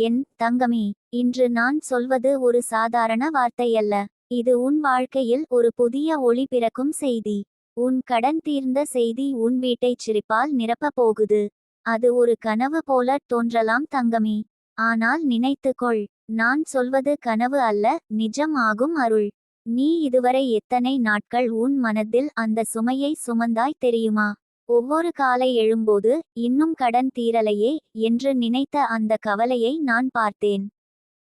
என் தங்கமே இன்று நான் சொல்வது ஒரு சாதாரண வார்த்தையல்ல. இது உன் வாழ்க்கையில் ஒரு புதிய ஒளி பிறக்கும் செய்தி. உன் கடன் தீர்ந்த செய்தி உன் வீட்டைச் சிரிப்பால் நிரப்பப் போகுது. அது ஒரு கனவு போல தோன்றலாம் தங்கமே. ஆனால் நினைத்துக்கொள் நான் சொல்வது கனவு அல்ல நிஜம் ஆகும் அருள். நீ இதுவரை எத்தனை நாட்கள் உன் மனதில் அந்த சுமையை சுமந்தாய் தெரியுமா? ஒவ்வொரு காலை எழும்போது இன்னும் கடன் தீரலையே என்று நினைத்த அந்த கவலையை நான் பார்த்தேன்.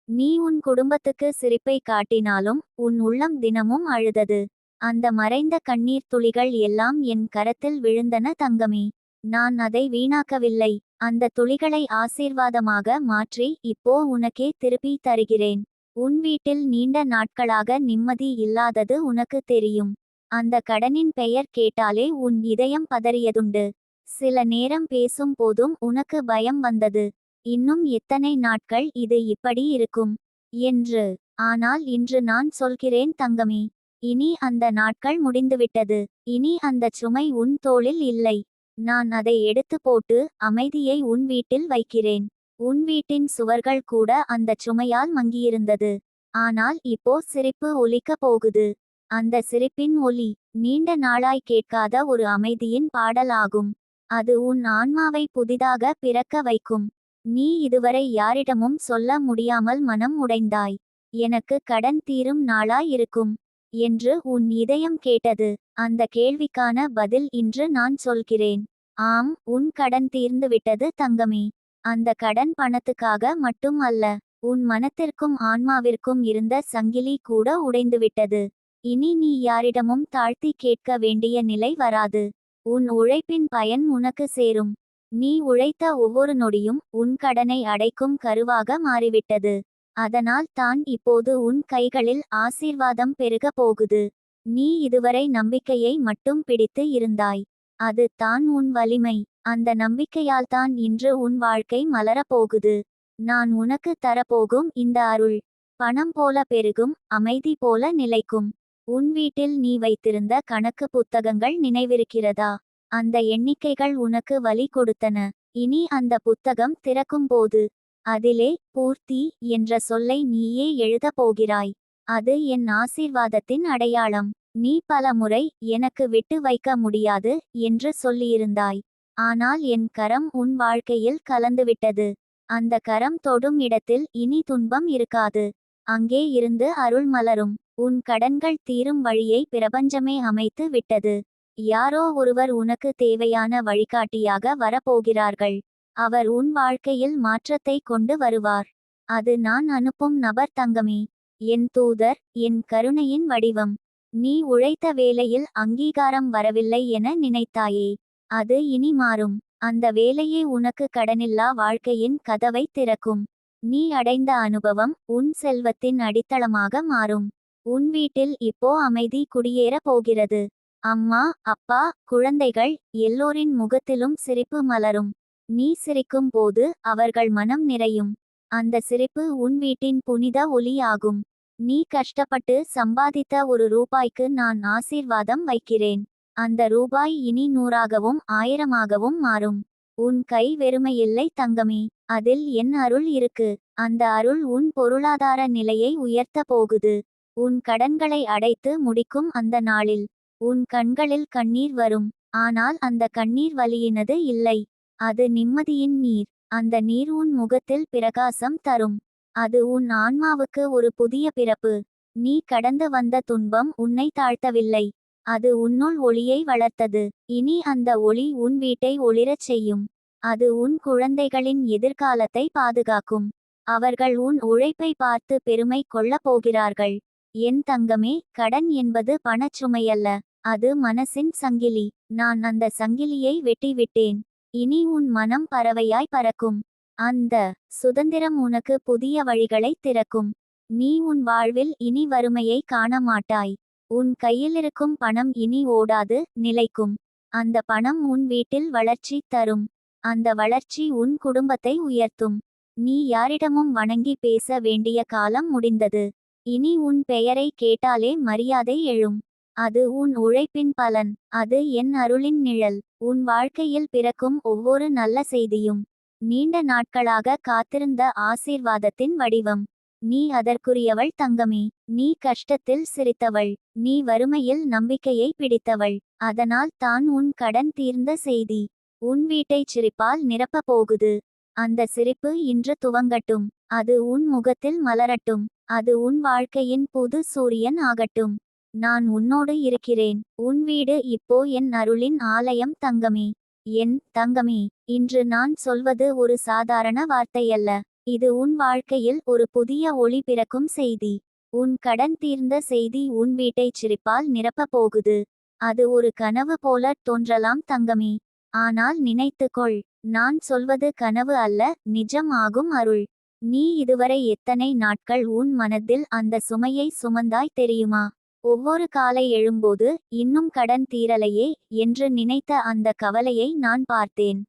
நீ உன் குடும்பத்துக்கு சிரிப்பை காட்டினாலும் உன் உள்ளம் தினமும் அழுதது. அந்த மறைந்த கண்ணீர் துளிகள் எல்லாம் என் கரத்தில் விழுந்தன தங்கமே. நான் அதை வீணாக்கவில்லை. அந்த துளிகளை ஆசீர்வாதமாக மாற்றி இப்போ உனக்கே திருப்பி தருகிறேன். உன் வீட்டில் நீண்ட நாட்களாக நிம்மதி இல்லாதது உனக்கு தெரியும். அந்த கடனின் பெயர் கேட்டாலே உன் இதயம் பதறியதுண்டு. சில நேரம் பேசும் போதும் உனக்கு பயம் வந்தது. இன்னும் எத்தனை நாட்கள் இது இப்படி இருக்கும்? என்று. ஆனால் இன்று நான் சொல்கிறேன் தங்கமே. இனி அந்த நாட்கள் முடிந்துவிட்டது. இனி அந்த சுமை உன் தோளில் இல்லை. நான் அதை எடுத்து போட்டு அமைதியை உன் வீட்டில் வைக்கிறேன். உன் வீட்டின் சுவர்கள் கூட அந்த சுமையால் மங்கியிருந்தது. ஆனால் இப்போ சிரிப்பு ஒலிக்க போகுது. அந்த சிரிப்பின் ஒலி நீண்ட நாளாய் கேட்காத ஒரு அமைதியின் பாடலாகும். அது உன் ஆன்மாவை புதிதாக பிறக்க வைக்கும். நீ இதுவரை யாரிடமும் சொல்ல முடியாமல் மனம் உடைந்தாய். எனக்கு கடன் தீரும் நாளாய் இருக்கும் என்று உன் இதயம் கேட்டது. அந்த கேள்விக்கான பதில் இன்று நான் சொல்கிறேன். ஆம் உன் கடன் தீர்ந்துவிட்டது தங்கமே. அந்த கடன் பணத்துக்காக மட்டும் அல்ல உன் மனத்திற்கும் ஆன்மாவிற்கும் இருந்த சங்கிலி கூட உடைந்துவிட்டது இனி நீ யாரிடமும் தாழ்த்தி கேட்க வேண்டிய நிலை வராது. உன் உழைப்பின் பயன் உனக்கு சேரும். நீ உழைத்த ஒவ்வொரு நொடியும் உன் கடனை அடைக்கும் கருவாக மாறிவிட்டது. அதனால் தான் இப்போது உன் கைகளில் ஆசீர்வாதம் பெருக போகுது. நீ இதுவரை நம்பிக்கையை மட்டும் பிடித்து இருந்தாய். அது தான் உன் வலிமை. அந்த நம்பிக்கையால் தான் இன்று உன் வாழ்க்கை மலரப் போகுது. நான் உனக்கு தரப்போகும் இந்த அருள். பணம் போல பெருகும் அமைதி போல நிலைக்கும். உன் வீட்டில் நீ வைத்திருந்த கணக்கு புத்தகங்கள் நினைவிருக்கிறதா? அந்த எண்ணிக்கைகள் உனக்கு வலி கொடுத்தன. இனி அந்த புத்தகம் திறக்கும் போது அதிலே பூர்த்தி என்ற சொல்லை நீயே எழுதப் போகிறாய். அது என் ஆசீர்வாதத்தின் அடையாளம். நீ பல முறை எனக்கு விட்டு வைக்க முடியாது என்று சொல்லியிருந்தாய். ஆனால் என் கரம் உன் வாழ்க்கையில் கலந்துவிட்டது. அந்த கரம் தொடும் இடத்தில் இனி துன்பம் இருக்காது. அங்கே இருந்து அருள் மலரும். உன் கடன்கள் தீரும் வழியை பிரபஞ்சமே அமைத்து விட்டது. யாரோ ஒருவர் உனக்கு தேவையான வழிகாட்டியாக வரப்போகிறார்கள். அவர் உன் வாழ்க்கையில் மாற்றத்தை கொண்டு வருவார். அது நான் அனுப்பும் நபர் தங்கமே. என் தூதர் என் கருணையின் வடிவம். நீ உழைத்த வேலையில் அங்கீகாரம் வரவில்லை என நினைத்தாயே. அது இனி மாறும். அந்த வேலையே உனக்கு கடனில்லா வாழ்க்கையின் கதவை திறக்கும். நீ அடைந்த அனுபவம் உன் செல்வத்தின் அடித்தளமாக மாறும். உன் வீட்டில் இப்போ அமைதி குடியேற போகிறது. அம்மா அப்பா குழந்தைகள் எல்லோரின் முகத்திலும் சிரிப்பு மலரும். நீ சிரிக்கும் போது அவர்கள் மனம் நிறையும். அந்த சிரிப்பு உன் வீட்டின் புனித ஒலியாகும். நீ கஷ்டப்பட்டு சம்பாதித்த ஒரு ரூபாய்க்கு நான் ஆசீர்வாதம் வைக்கிறேன். அந்த ரூபாய் இனி நூறாகவும் ஆயிரமாகவும் மாறும். உன் கை வெறுமையில்லை தங்கமே. அதில் என் அருள் இருக்கு. அந்த அருள் உன் பொருளாதார நிலையை உயர்த்த போகுது. உன் கடன்களை அடைத்து முடிக்கும் அந்த நாளில். உன் கண்களில் கண்ணீர் வரும். ஆனால் அந்த கண்ணீர் வலியினது இல்லை. அது நிம்மதியின் நீர். அந்த நீர் உன் முகத்தில் பிரகாசம் தரும். அது உன் ஆன்மாவுக்கு ஒரு புதிய பிறப்பு. நீ கடந்து வந்த துன்பம் உன்னை தாழ்த்தவில்லை. அது உன்னுள் ஒளியை வளர்த்தது. இனி அந்த ஒளி உன் வீட்டை ஒளிரச் செய்யும். அது உன் குழந்தைகளின் எதிர்காலத்தை பாதுகாக்கும். அவர்கள் உன் உழைப்பை பார்த்து பெருமை கொள்ளப் போகிறார்கள். என் தங்கமே கடன் என்பது பணச்சுமையல்ல அது மனசின் சங்கிலி. நான் அந்த சங்கிலியை வெட்டிவிட்டேன். இனி உன் மனம் பறவையாய் பறக்கும். அந்த சுதந்திரம் உனக்கு புதிய வழிகளை திறக்கும். நீ உன் வாழ்வில் இனி வறுமையை காண மாட்டாய் உன் கையிலிருக்கும் பணம் இனி ஓடாது நிலைக்கும். அந்த பணம் உன் வீட்டில் வளர்ச்சி தரும். அந்த வளர்ச்சி உன் குடும்பத்தை உயர்த்தும். நீ யாரிடமும் வணங்கி பேச வேண்டிய காலம் முடிந்தது. இனி உன் பெயரை கேட்டாலே மரியாதை எழும். அது உன் உழைப்பின் பலன். அது என் அருளின் நிழல். உன் வாழ்க்கையில் பிறக்கும் ஒவ்வொரு நல்ல செய்தியும் நீண்ட நாட்களாக காத்திருந்த ஆசீர்வாதத்தின் வடிவம். நீ அதற்குரியவள் தங்கமே. நீ கஷ்டத்தில் சிரித்தவள். நீ வறுமையில் நம்பிக்கையை பிடித்தவள். அதனால் தான் உன் கடன் தீர்ந்த செய்தி. உன் வீட்டைச் சிரிப்பால் நிரப்பப் போகுது. அந்த சிரிப்பு இன்று துவங்கட்டும். அது உன் முகத்தில் மலரட்டும். அது உன் வாழ்க்கையின் புது சூரியன் ஆகட்டும். நான் உன்னோடு இருக்கிறேன். உன் வீடு இப்போ என் அருளின் ஆலயம் தங்கமே. என் தங்கமே. இன்று நான் சொல்வது ஒரு சாதாரண வார்த்தையல்ல. இது உன் வாழ்க்கையில் ஒரு புதிய ஒளி பிறக்கும் செய்தி. உன் கடன் தீர்ந்த செய்தி உன் வீட்டைச் சிரிப்பால் நிரப்பப் போகுது. அது ஒரு கனவு போல தோன்றலாம் தங்கமே. ஆனால் நினைத்துக்கொள். நான் சொல்வது கனவு அல்ல நிஜம் ஆகும் அருள். நீ இதுவரை எத்தனை நாட்கள் உன் மனதில் அந்த சுமையை சுமந்தாய் தெரியுமா? ஒவ்வொரு காலை எழும்போது இன்னும் கடன் தீரலையே என்று நினைத்த அந்த கவலையை நான் பார்த்தேன்.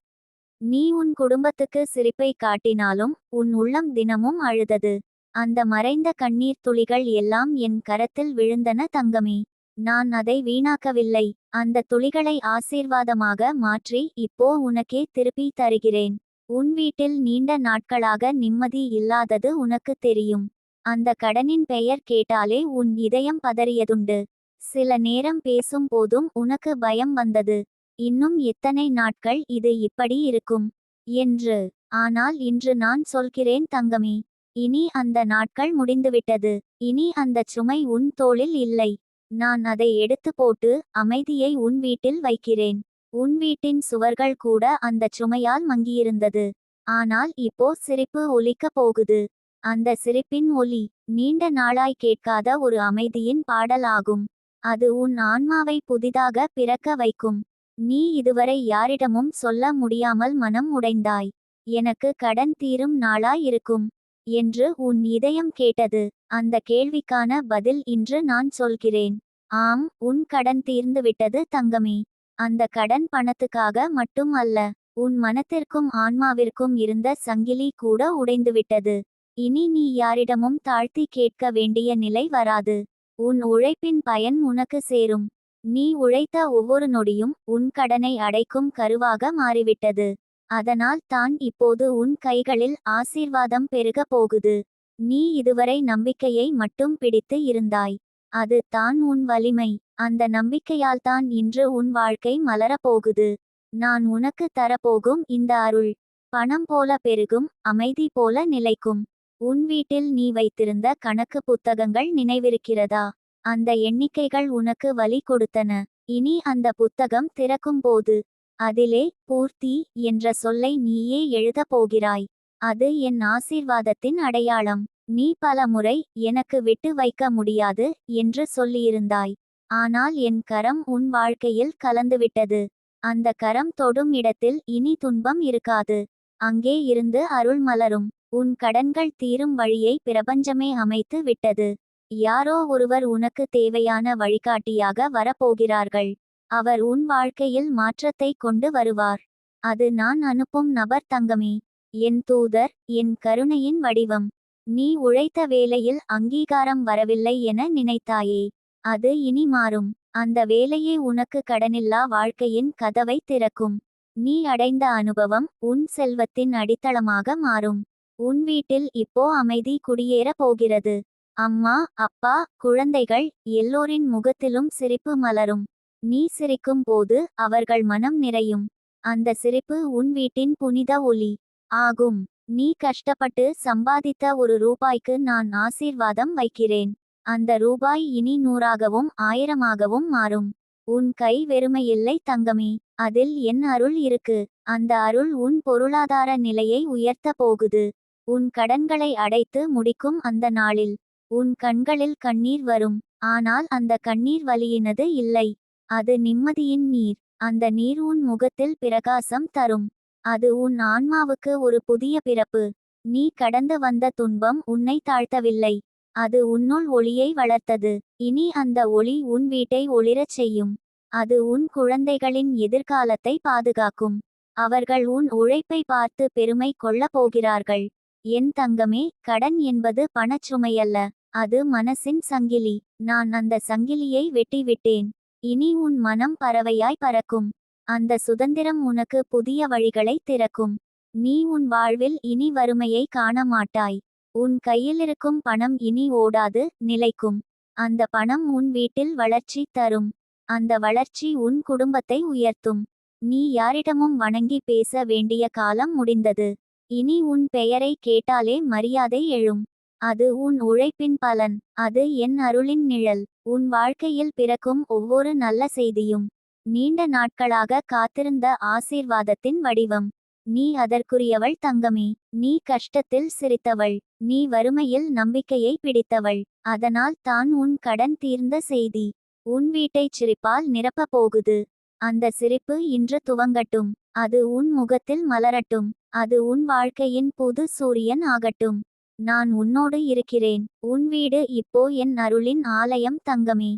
நீ உன் குடும்பத்துக்கு சிரிப்பை காட்டினாலும் உன் உள்ளம் தினமும் அழுதது. அந்த மறைந்த கண்ணீர் துளிகள் எல்லாம் என் கரத்தில் விழுந்தன தங்கமே. நான் அதை வீணாக்கவில்லை. அந்த துளிகளை ஆசீர்வாதமாக மாற்றி இப்போ உனக்கே திருப்பி தருகிறேன். உன் வீட்டில் நீண்ட நாட்களாக நிம்மதி இல்லாதது உனக்கு தெரியும் அந்த கடனின் பெயர் கேட்டாலே உன் இதயம் பதறியதுண்டு. சில நேரம் பேசும் போதும் உனக்கு பயம் வந்தது. இன்னும் எத்தனை நாட்கள் இது இப்படி இருக்கும் என்று. ஆனால் இன்று நான் சொல்கிறேன் தங்கமே. இனி அந்த நாட்கள் முடிந்துவிட்டது. இனி அந்த சுமை உன் தோளில் இல்லை. நான் அதை எடுத்து போட்டு அமைதியை உன் வீட்டில் வைக்கிறேன். உன் வீட்டின் சுவர்கள் கூட அந்த சுமையால் மங்கியிருந்தது. ஆனால் இப்போ சிரிப்பு ஒலிக்கப் போகுது. அந்த சிரிப்பின் ஒலி நீண்ட நாளாய் கேட்காத ஒரு அமைதியின் பாடலாகும். அது உன் ஆன்மாவை புதிதாக பிறக்க வைக்கும். நீ இதுவரை யாரிடமும் சொல்ல முடியாமல் மனம் உடைந்தாய். எனக்கு கடன் தீரும் நாளாய் இருக்கும். என்று உன் இதயம் கேட்டது. அந்த கேள்விக்கான பதில் இன்று நான் சொல்கிறேன். ஆம் உன் கடன் தீர்ந்துவிட்டது தங்கமே. அந்த கடன் பணத்துக்காக மட்டும் அல்ல உன் மனத்திற்கும் ஆன்மாவிற்கும் இருந்த சங்கிலி கூட உடைந்துவிட்டது. இனி நீ யாரிடமும் தாழ்த்தி கேட்க வேண்டிய நிலை வராது. உன் உழைப்பின் பயன் உனக்கு சேரும். நீ உழைத்த ஒவ்வொரு நொடியும் உன் கடனை அடைக்கும் கருவாக மாறிவிட்டது. அதனால் தான் இப்போது உன் கைகளில் ஆசீர்வாதம் பெருக போகுது. நீ இதுவரை நம்பிக்கையை மட்டும் பிடித்து இருந்தாய். அது தான் உன் வலிமை. அந்த நம்பிக்கையால்தான் இன்று உன் வாழ்க்கை மலரப் போகுது நான் உனக்கு தரப்போகும் இந்த அருள். பணம் போல பெருகும் அமைதி போல நிலைக்கும். உன் வீட்டில் நீ வைத்திருந்த கணக்கு புத்தகங்கள் நினைவிருக்கிறதா? அந்த எண்ணிக்கைகள் உனக்கு வலி கொடுத்தன. இனி அந்த புத்தகம் திறக்கும் போது அதிலே பூர்த்தி என்ற சொல்லை நீயே எழுதப் போகிறாய். அது என் ஆசீர்வாதத்தின் அடையாளம். நீ பல முறை எனக்கு விட்டு வைக்க முடியாது என்று சொல்லியிருந்தாய். ஆனால் என் கரம் உன் வாழ்க்கையில் கலந்துவிட்டது. அந்த கரம் தொடும் இடத்தில் இனி துன்பம் இருக்காது. அங்கே இருந்து அருள் மலரும். உன் கடன்கள் தீரும் வழியை பிரபஞ்சமே அமைத்து விட்டது. யாரோ ஒருவர் உனக்கு தேவையான வழிகாட்டியாக வரப்போகிறார்கள். அவர் உன் வாழ்க்கையில் மாற்றத்தை கொண்டு வருவார். அது நான் அனுப்பும் நபர் தங்கமே. என் தூதர் என் கருணையின் வடிவம். நீ உழைத்த வேலையில் அங்கீகாரம் வரவில்லை என நினைத்தாயே. அது இனி மாறும். அந்த வேலையே உனக்கு கடனில்லா வாழ்க்கையின் கதவை திறக்கும். நீ அடைந்த அனுபவம் உன் செல்வத்தின் அடித்தளமாக மாறும். உன் வீட்டில் இப்போ அமைதி குடியேற போகிறது. அம்மா அப்பா குழந்தைகள் எல்லோரின் முகத்திலும் சிரிப்பு மலரும். நீ சிரிக்கும் போது அவர்கள் மனம் நிறையும். அந்த சிரிப்பு உன் வீட்டின் புனித ஒலி. ஆகும். நீ கஷ்டப்பட்டு சம்பாதித்த ஒரு ரூபாய்க்கு நான் ஆசீர்வாதம் வைக்கிறேன். அந்த ரூபாய் இனி நூறாகவும் ஆயிரமாகவும் மாறும். உன் கை வெறுமையில்லை தங்கமே. அதில் என் அருள் இருக்கு. அந்த அருள் உன் பொருளாதார நிலையை உயர்த்த போகுது. உன் கடன்களை அடைத்து முடிக்கும் அந்த நாளில். உன் கண்களில் கண்ணீர் வரும். ஆனால் அந்த கண்ணீர் வலியினது இல்லை. அது நிம்மதியின் நீர். அந்த நீர் உன் முகத்தில் பிரகாசம் தரும். அது உன் ஆன்மாவுக்கு ஒரு புதிய பிறப்பு. நீ கடந்து வந்த துன்பம் உன்னை தாழ்த்தவில்லை. அது உன்னுள் ஒளியை வளர்த்தது. இனி அந்த ஒளி உன் வீட்டை ஒளிரச் செய்யும். அது உன் குழந்தைகளின் எதிர்காலத்தை பாதுகாக்கும். அவர்கள் உன் உழைப்பை பார்த்து பெருமை கொள்ளப் போகிறார்கள். என் தங்கமே கடன் என்பது பணச்சுமையல்ல. அது மனசின் சங்கிலி. நான் அந்த சங்கிலியை வெட்டிவிட்டேன். இனி உன் மனம் பறவையாய் பறக்கும். அந்த சுதந்திரம் உனக்கு புதிய வழிகளை திறக்கும். நீ உன் வாழ்வில் இனி வறுமையை காண மாட்டாய். உன் கையிலிருக்கும் பணம் இனி ஓடாது நிலைக்கும். அந்த பணம் உன் வீட்டில் வளர்ச்சி தரும். அந்த வளர்ச்சி உன் குடும்பத்தை உயர்த்தும். நீ யாரிடமும் வணங்கி பேச வேண்டிய காலம் முடிந்தது. இனி உன் பெயரை கேட்டாலே மரியாதை எழும். அது உன் உழைப்பின் பலன். அது என் அருளின் நிழல். உன் வாழ்க்கையில் பிறக்கும் ஒவ்வொரு நல்ல செய்தியும். நீண்ட நாட்களாக காத்திருந்த ஆசீர்வாதத்தின் வடிவம். நீ அதற்குரியவள் தங்கமே. நீ கஷ்டத்தில் சிரித்தவள். நீ வறுமையில் நம்பிக்கையை பிடித்தவள். அதனால் தான் உன் கடன் தீர்ந்த செய்தி. உன் வீட்டைச் சிரிப்பால் நிரப்பப் போகுது. அந்த சிரிப்பு இன்று துவங்கட்டும். அது உன் முகத்தில் மலரட்டும். அது உன் வாழ்க்கையின் புது சூரியன் ஆகட்டும். நான் உன்னோடு இருக்கிறேன். உன் வீடு இப்போ என் அருளின் ஆலயம் தங்கமே.